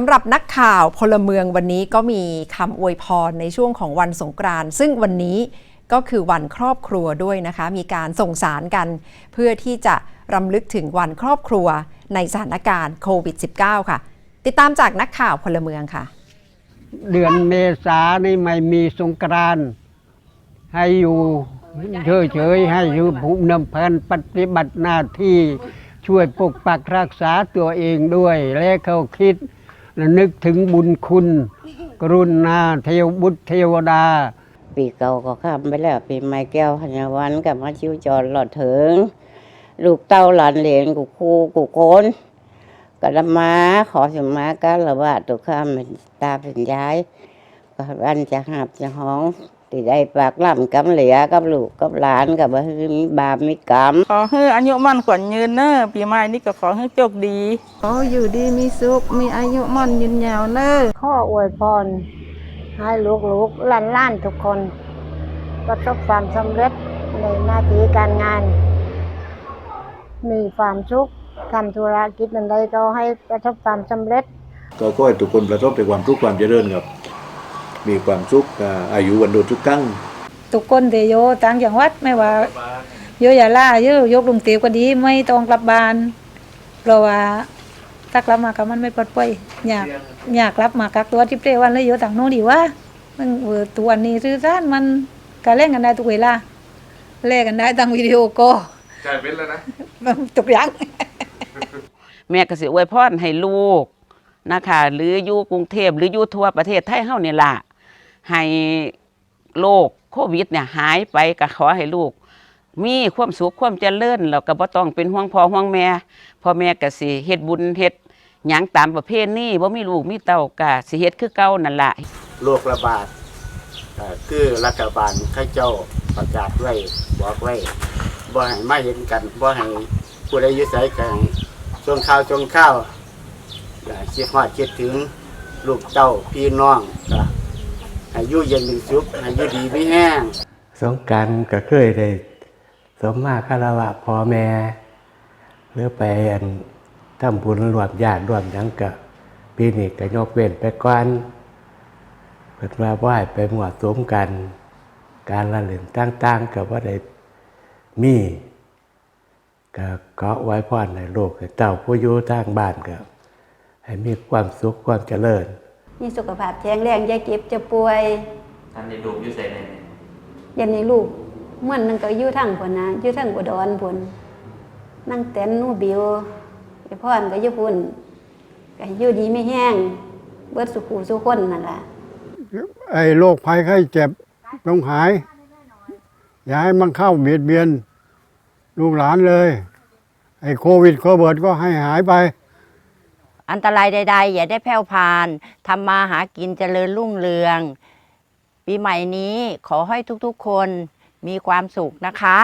สำหรับนักข่าวพลเมืองวันนี้ก็มีคำอวยพรในช่วงของวันสงกรานต์ซึ่งวันนี้ก็คือวันครอบครัวด้วยนะคะ มีการส่งสารกัน เพื่อที่จะรำลึกถึงวันครอบครัวในสถานการณ์โควิด -19 ค่ะ ติดตามจากนักข่าวพลเมืองค่ะ เดือนเมษานี่ไม่มีสงกรานต์ให้อยู่เฉยๆให้อยู่ภูมิลำพันปฏิบัติหน้าที่ช่วยปกปักรักษาตัวเองด้วย และเขาคิด และนึกถึงบุญคุณ กรุณาเทวบุตรเทวดา ปีเก่าก็ข้ามไปแล้ว ปีใหม่แก้วพญาวันกับมาชิวจรหลอดถึง ลูกเต้าหลานเหลนกูครูกูโกนกระมาขอสมาการละว่าตัวข้ามเป็นตาเป็นยายก็อันจะหับจะห้อง ติได้ปากล่ำกำเหลียกับลูกกับหลานกับบ่คือมีบาปมีกรรมขอให้อายุมั่นขวัญยืนเนอะปีใหม่นี้ก็ขอให้โชคดี ขออยู่ดีมีสุขมีอายุมั่นยืนยาวเนอะข้ออวยพรให้ลูกๆหล้านๆทุกคน ประสบความสำเร็จในหน้าที่การงาน มีความสุขทำธุรกิจใดก็ให้ประสบความสำเร็จ ก็ขอให้ทุกคนประสบแต่ความทุกข์ความเจริญครับ มีความสุขอ่าอายุวันโดทุกครั้งทุกคนที่อยู่ต่างจังหวัดไม่ว่าอยู่ยาลาอยู่ยกลุงเตียวก็ดีไม่ต้องกลับบ้านเพราะว่าถ้ากลับมาก็มันไม่ปลอดภัยอยากอยากกลับมากักตัวที่เปรวันเลยอยู่ต่างโน้นดีว่ามันเออตัวนี้สื่อสารมันการเล่นกันได้ทุกเวลาเล่นกันได้ทางวิดีโอก็กลายเป็นแล้วนะทุกอย่างแม่ก็สิอวยพรให้ลูกนะคะหรืออยู่กรุงเทพหรืออยู่ทั่วประเทศไทยเฮานี่ล่ะ ให้โรคโควิดเนี่ยหายไปก็ขอให้ลูก มีความสุขความเจริญแล้วก็บ่ต้องเป็นห่วงพ่อห่วงแม่พ่อแม่ก็สิเฮ็ดบุญเฮ็ดหยังตามประเพณีบ่มีลูกมีเต้าก็สิเฮ็ดคือเก่านั่นล่ะโรคระบาดคือรัฐบาลข้าเจ้าประกาศไว้บอกไว้บ่ให้มาเห็นกันบ่ให้ผู้ใดอยุ่ใสกันช่วงข้าวช่วงข้าวอย่าคิดฮอดคิดถึงลูกเต้าพี่น้องก็ ให้อยู่เย็นเป็นสุขให้อยู่ดีไม่แห้งสงการก็เคยได้สมมาคารวะพ่อแม่ หรือไปอันทำบุญรวมญาติรวมยังกับปีนี้ก็ยกเว้นไปก่อนเปิดว่าไหว้ไปหมวดสมกัน การละเล่นต่างๆกับว่าได้มีก็เกาะไว้พ่อนในโลกให้เต่าผู้อยู่ทางบ้านก็ให้มีความสุขความเจริญ มีสุขภาพแข็งแรงอย่าเก็บจะป่วยท่านในดูอยู่ใส่ในอยันในลูกเหมื่อนนั่นก็อยู่ทั้งผลนะอยู่ทั้งอุดรผลนั่งเต้นหนู่บิวไอพ่อนก็อยู่พุ่นก็ให้อยู่ดีไม่แห้ง เบิดสุขูสุขคนนั่นแหละไอ้โรคภัยไข้เจ็บต้องหาย อย่าให้มันเข้าเบียดเบียน ลูกหลานเลย ไอ้โควิดโควิดก็ให้หายไป อันตรายใด ๆ อย่าได้แผ่วพานทำมาหากินเจริญรุ่งเรือง ปีใหม่นี้ขอให้ทุกๆคนมีความสุขนะคะ